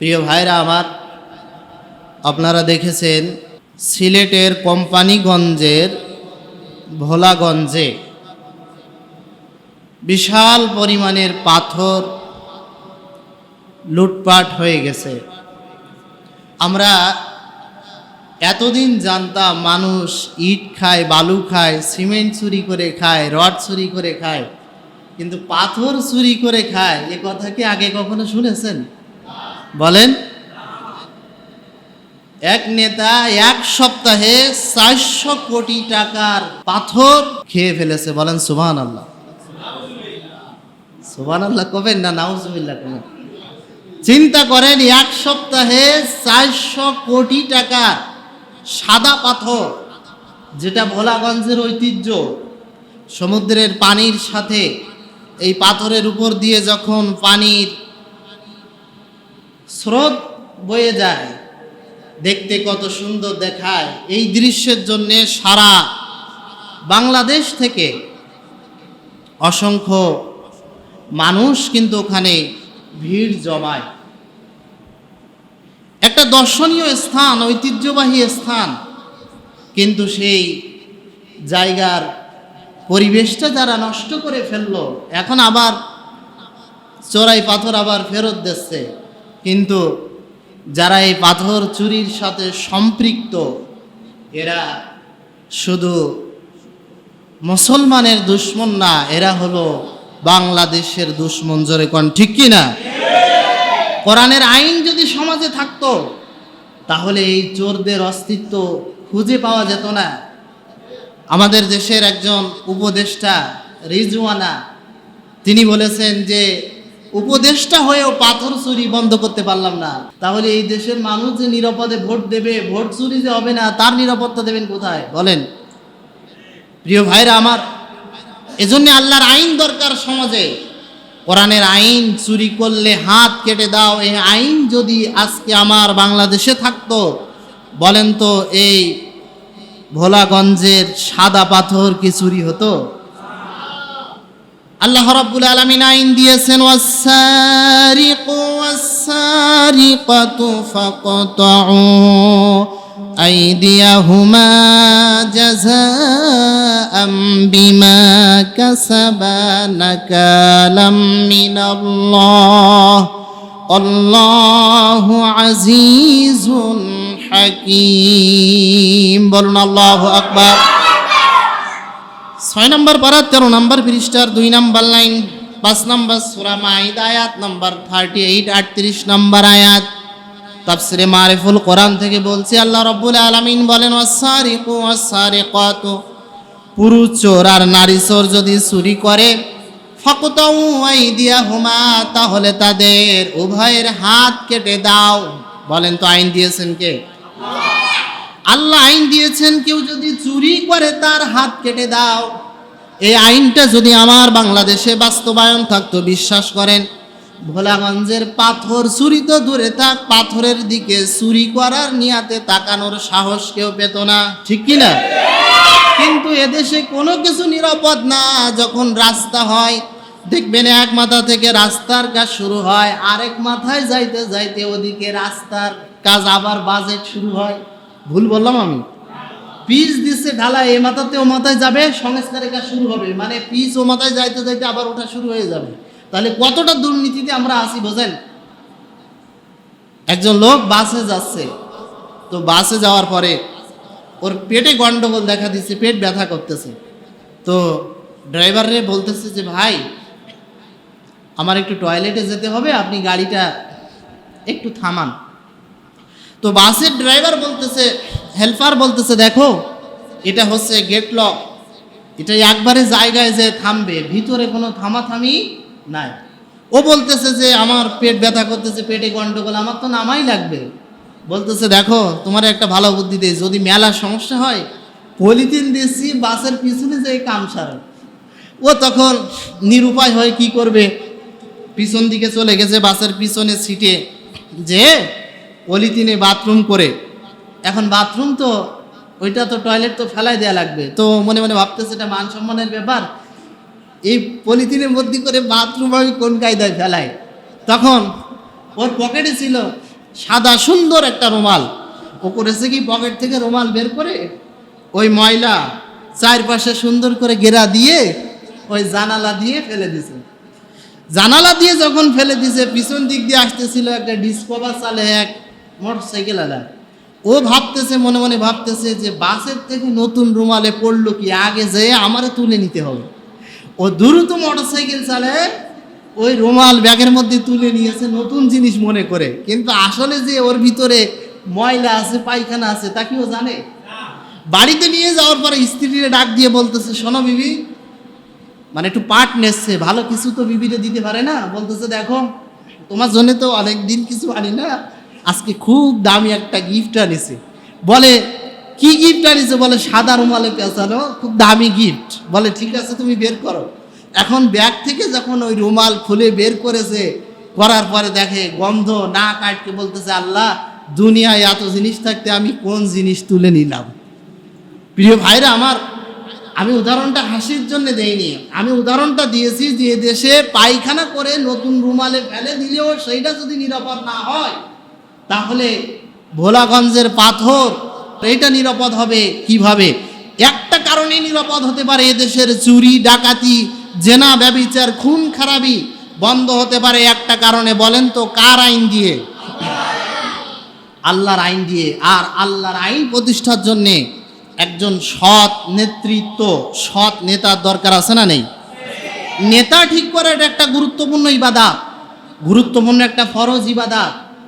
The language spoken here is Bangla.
প্রিয় ভাইরা আমার, আপনারা দেখেছেন সিলেটের কোম্পানিগঞ্জের ভোলাগঞ্জে বিশাল পরিমাণের পাথর লুটপাট হয়ে গেছে। আমরা এতদিন জানতাম মানুষ ইট খায়, বালু খায়, সিমেন্ট চুরি করে খায়, রড চুরি করে খায়, কিন্তু পাথর চুরি করে খায়, এ কথা কি আগে কখনো শুনেছেন? বলেন। এক নেতা এক সপ্তাহে চারশো কোটি টাকার পাথর খেয়ে ফেলেছে। বলেন সুবহান আল্লাহ সুবহান আল্লাহ কবেন না, নাউজুবিল্লাহ কবেন। চিন্তা করেন, এক সপ্তাহে চারশো কোটি টাকা সাদা পাথর, যেটা ভোলাগঞ্জের ঐতিহ্য, সমুদ্রের পানির সাথে এই পাথরের উপর দিয়ে যখন পানির স্রোত বয়ে যায়। দেখতে কত সুন্দর দেখায়। এই দৃশ্যের জন্যে সারা বাংলাদেশ থেকে অসংখ্য মানুষ কিন্তু ওখানে ভিড় জমায়। একটা দর্শনীয় স্থান, ঐতিহ্যবাহী স্থান, কিন্তু সেই জায়গার পরিবেশটা যারা নষ্ট করে ফেলল, এখন আবার চোরাই পাথর আবার ফেরত দিচ্ছে। কিন্তু যারা এই পাথর চুরির সাথে সম্পৃক্ত, এরা শুধু মুসলমানের দুশ্মন না, এরা হলো বাংলাদেশের দুশ্মন। জোরে কন ঠিক কি না? কোরআনের আইন যদি সমাজে থাকতো, তাহলে এই চোরদের অস্তিত্ব খুঁজে পাওয়া যেত না। আমাদের দেশের একজন উপদেষ্টা, রিজওয়ানা, তিনি বলেছেন যে উপদেষ্টা হয়েও পাথর চুরি বন্ধ করতে পারলাম না। তাহলে এই দেশের মানুষ যে নিরাপদে ভোট দেবে, ভোট চুরি যে হবে না, তার নিরাপত্তা দেবেন কোথায়? বলেন। প্রিয় ভাইরা আমার, এজন্য আল্লাহর আইন দরকার সমাজে। কোরআনের আইন চুরি করলে হাত কেটে দাও। এই আইন যদি আজকে আমার বাংলাদেশে থাকতো, বলেন তো এই ভোলাগঞ্জের সাদা পাথর কি চুরি হতো? আল্লাহ রাব্বুল আলামিন আইন দিয়েছেন ওয়াসারিকু ওয়াসারিকাতু ফাকতাউ আইদিয়াহুমা জাযাআম বিমা কাসাবা নাকালাম মিনাল্লাহ। আল্লাহু আজিজুন হাকীম। বলুন, আল্লাহু আকবার। ছয় নম্বর পারা তেরো নম্বর পৃষ্ঠার দুই নম্বর লাইন, পাঁচ নম্বর সুরা মাইদ আয়াত, নম্বর থার্টি এইট আটত্রিশ নম্বর আয়াত। তাফসিরে মারিফুল কোরআন থেকে বলছি, আল্লাহ রব্বুল আলামিন বলেন ওয়াসারিকু ওয়াসারিকাতু পুরুষ চোর আর নারী চোর যদি চুরি করে, ফাকুতাউ আইদিয়াহুমা, তাহলে তাদের উভয়ের হাত কেটে দাও। বলেন তো আইন দিয়েছেন কে? আল্লাহ আইন দিয়েছেন কেউ যদি চুরি করে তার হাত কেটে দাও। এই আইনটা যদি আমার বাংলাদেশে বাস্তবায়ন থাকতো, বিশ্বাস করেন, ভোলাগঞ্জের পাথর চুরি তো দূরে থাক, পাথরের দিকে চুরি করার নিয়াতে তাকানোর সাহস কেউ পেত না, ঠিক কি না কিন্তু এদেশে কোনো কিছু নিরাপদ না, যখন রাস্তা হয়, দেখবেন এক মাথা থেকে রাস্তার কাজ শুরু হয়, আরেক মাথায় যাইতে যাইতে ওদিকে রাস্তার কাজ আবার বাজেট শুরু হয়। ভুল বললাম আমি? পিচ দিচ্ছে ঢালা এ মাথাতে ও মাথায় যাবে, সংস্কারের কাজ শুরু হবে। মানে পিচ ও মাথায় যাইতে যাইতে আবার ওটা শুরু হয়ে যাবে। তাহলে কতটা দুর্নীতিতে আমরা আসি বোঝেন? একজন লোক বাসে যাচ্ছে। তো বাসে যাওয়ার পরে ওর পেটে গন্ডগোল দেখা দিচ্ছে, পেট ব্যথা করতেছে। তো ড্রাইভারে বলতেছে যে, ভাই, আমার একটু টয়লেটে যেতে হবে, আপনি গাড়িটা একটু থামান। তো বাসের ড্রাইভার বলতেছে হেল্পার বলতেছে, দেখো, এটা হচ্ছে গেট লক এটা একবারে জায়গায় যে থামবে, ভিতরে কোনো থামাথামি নাই। ও বলতেছে যে, আমার পেট ব্যথা করতেছে, পেটে গন্ডগোল, আমার তো নামাই লাগবে। বলতেছে, দেখো, তোমার একটা ভালো বুদ্ধি দেয় যদি মেলা সমস্যা হয়, পলিথিন দিয়েছি, বাসের পিছনে যে কাম সারে। ও তখন নিরুপায় হয়ে কি করবে? পিছন দিকে চলে গেছে বাসের পিছনে সিটে যে পলিথিনে বাথরুম করে। এখন বাথরুম তো, ওইটা তো টয়লেট তো ফেলাই দেওয়া লাগবে। তো মনে মনে ভাবতেছে এটা মান সম্মানের ব্যাপার। এই পলিথিনের মধ্যে করে বাথরুম আমি কোন কায়দায় ফেলাই? তখন ওর পকেটে ছিল সাদা সুন্দর একটা রুমাল। ও করেছে কি পকেট থেকে রুমাল বের করে ওই ময়লা চারপাশে সুন্দর করে গেরা দিয়ে ওই জানালা দিয়ে ফেলে দিছে। জানালা দিয়ে যখন ফেলে দিছে, পিছন দিক দিয়ে আসতেছিল একটা ডিসকভার চালে এক মোটর সাইকেল আলা ও ভাবতেছে, মনে মনে ভাবতেছে যে বাসের থেকে নতুন রুমালে পড়ল কি আগে যেয়ে আমারে তুলে নিতে হবে। ও দ্রুত মোটরসাইকেল চালে ওই রুমাল ব্যাগের মধ্যে তুলে নিয়েছে, নতুন জিনিস মনে করে। কিন্তু আসলে যে ওর ভিতরে ময়লা আছে, পায়খানা আছে, তা কি ও জানে? বাড়িতে নিয়ে যাওয়ার পরে স্ত্রীরে ডাক দিয়ে বলতেছে, শোনো বিবি মানে একটু পাট নেচ্ছে, ভালো কিছু তো বিবিরে দিতে পারে না। বলতেছে, দেখো, তোমার জন্য তো অনেক দিন কিছু আনি না আজকে খুব দামি একটা গিফট আনিছে। বলে, কি গিফট আনিছে? বলে, সাদা রুমালে পেঁচানো, খুব দামি গিফট বলে, ঠিক আছে, তুমি বের করো। এখন ব্যাগ থেকে যখন ওই রুমাল খুলে বের করেছে, করার পরে দেখে গন্ধ না কাটকে বলতেছে, আল্লাহ, দুনিয়ায় এত জিনিস থাকতে আমি কোন জিনিস তুলে নিলাম? প্রিয় ভাইরা আমার, আমি উদাহরণটা হাসির জন্য দেইনি। আমি উদাহরণটা দিয়েছি যে দেশে পায়খানা করে নতুন রুমালে ফেলে দিলেও সেইটা যদি নিরাপদ না হয় তাহলে ভোলাগঞ্জের পাথর, এটা নিরাপদ হবে কীভাবে? একটা কারণে নিরাপদ হতে পারে এদেশের চুরি, ডাকাতি, জেনা, ব্যবিচার, খুন, খারাপি বন্ধ হতে পারে একটা কারণে। বলেন তো, কার আইন দিয়ে? আল্লাহর আইন দিয়ে। আর আল্লাহর আইন প্রতিষ্ঠার জন্যে একজন সৎ নেতৃত্ব, সৎ নেতার দরকার আছে না নেই? নেতা ঠিক করে এটা একটা গুরুত্বপূর্ণ ইবাদাত, গুরুত্বপূর্ণ একটা ফরজ ইবাদাত।